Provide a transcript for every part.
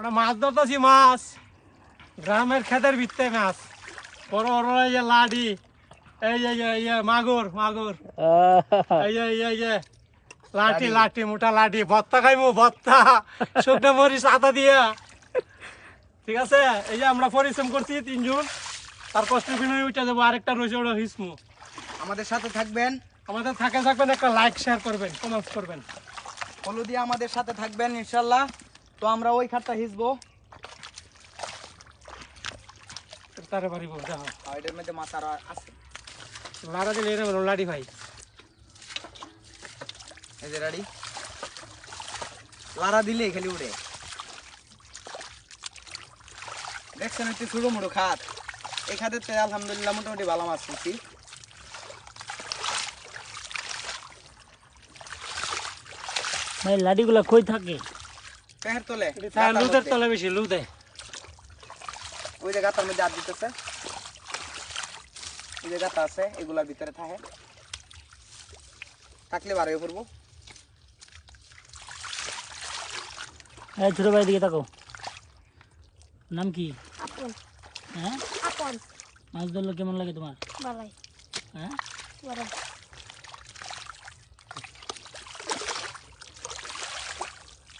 ওটা মাছ ধরতেছি মাছ। গ্রামের খেতের ভিত্তে মাছ। বড় বড় এই যে লাডি এই যে এই যে- এই যে মাগুর মাগুর। এই যে এই যে- লাঠি লাঠি মোটা লাঠি ভত্তা খাইমু ভত্তা। শুকনো মরিচ আতা দিয়া। ঠিক আছে? এই যে আমরা পরিশ্রম করছি তিনজন। তার কষ্ট বিনয় উঠে যাব আরেকটা রয়েছে ওটা হিসমু। আমাদের সাথে থাকবেন। আমাদের থাকে থাকবেন একটা লাইক শেয়ার করবেন কমেন্ট করবেন। হলু দিয়ে আমাদের সাথে থাকবেন ইনশাল্লাহ। তো আমরা ওই খাটটা হিসবো। তারে পারিব দেখো আর এটার মধ্যে মাছ আরও আছে। লাড়া দিলে লাড়ি ভাই। এই যে রাডি লারা দিলে খালি উড়ে। দেখছেন একটু ছোটো মোটো খাত এই খাতের তো আলহামদুলিল্লাহ মোটামুটি ভালো মাছ পেয়েছি ভাই লাডিগুলা কই থাকে? পেহের তোলে তার গাতার লুদের মধ্যে। তলে বেশি লুদে ওই যে গাতার মধ্যে আট দিতেছে এই যে গাতা আছে এগুলার ভিতরে থাকে। থাকলে বার হয়ে পড়ব। এই ছোট ভাই দিকে তাকো। নাম কি? আপন। হ্যাঁ? আপন। মাছ ধরলে কেমন লাগে তোমার? বালাই হ্যাঁ? বড়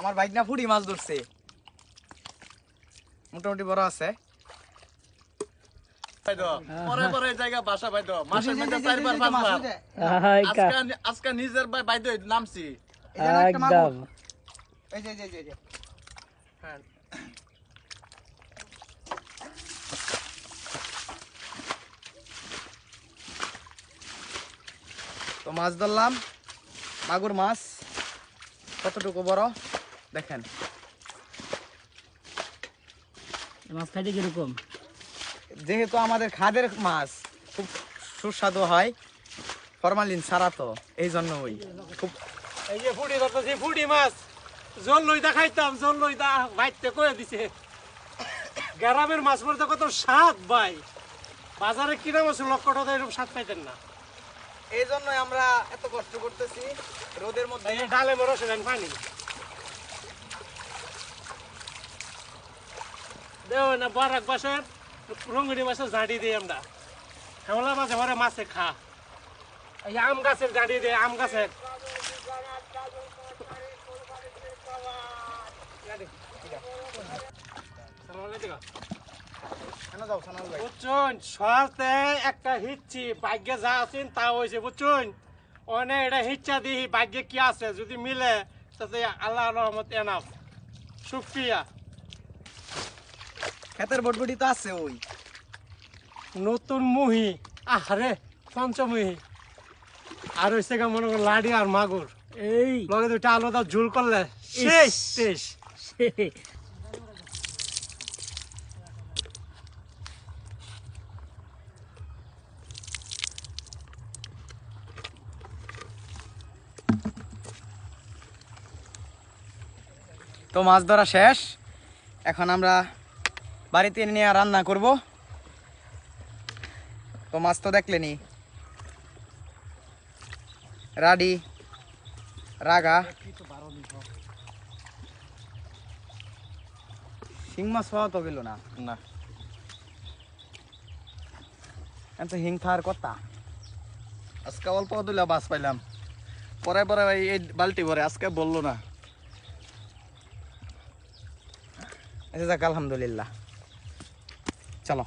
আমার বাইক না ফুড়ি মাছ ধরছে। মোটামুটি বড় আছে। পরে পরে জায়গা বাসা পাইতো মাসের মধ্যে চারবার পাঁচবার আজকে আজকে নিজের ভাই বাইতে নামছি। এই যে না একটা মাগুর। একদম এই যে যে, এই যে, এই যে। হ্যাঁ তো মাছ ধরলাম মাগুর মাছ। কতটুকু বড়? দেখেন। মাছ খাইতে কীরকম? যেহেতু আমাদের খাদের মাছ খুব সুস্বাদু হয় ফরমালিন ছাড়া তো এই জন্য ওই খুব এই যে ফুটি ধরতেছি ফুটি মাছ। জল লইতা খাইতাম জল লইতা ভাইতে কয়ে দিছে। গ্রামের মাছ পড়তে কত স্বাদ ভাই। বাজারে কিনা মাছ লক্ষ টাকা এরকম স্বাদ পাইতেন না। এই জন্যই আমরা এত কষ্ট করতেছি। রোদের মধ্যে ডালে মরস পানি। দেও না, বারাক বাসের রঙ্গিনী মাছের ঝাড়ি দিই আমরা। হেমলা মাছে ভরে মাছে খা। এই আম গাছের ঝাড়ি দিয়ে আম গাছের। ভাই বুঝছুন একটা হিচ্ছি ভাগ্যে যা আছেন তা হয়েছে বুঝছুন? অনেক এটা হিচ্ছা দিই ভাগ্যে কি আছে যদি মিলে তাতে আল্লাহ রহমত এনাফ। শুক্রিয়া ক্ষেতের বটবটি তো আছে ওই। নতুন মুহি। আরে পঞ্চমুহি। আর হচ্ছে গা মনে করো লাডি আর মাগুর। এই। লগে দুইটা আলাদা ঝুল করলে। শেষ। শেষ। তো মাছ ধরা শেষ। এখন আমরা বাড়িতে নিয়ে রান্না করব। তো মাছ তো দেখলেনি রাডি রাগা। শিং মাছ পাওয়া তো গেল না। না। এত হিং থার কথা। আজকে অল্প দিলে বাস পাইলাম। পরে পরে এই বালতি ভরে আজকে বলল না। আচ্ছা যাক আলহামদুলিল্লাহ। চলো।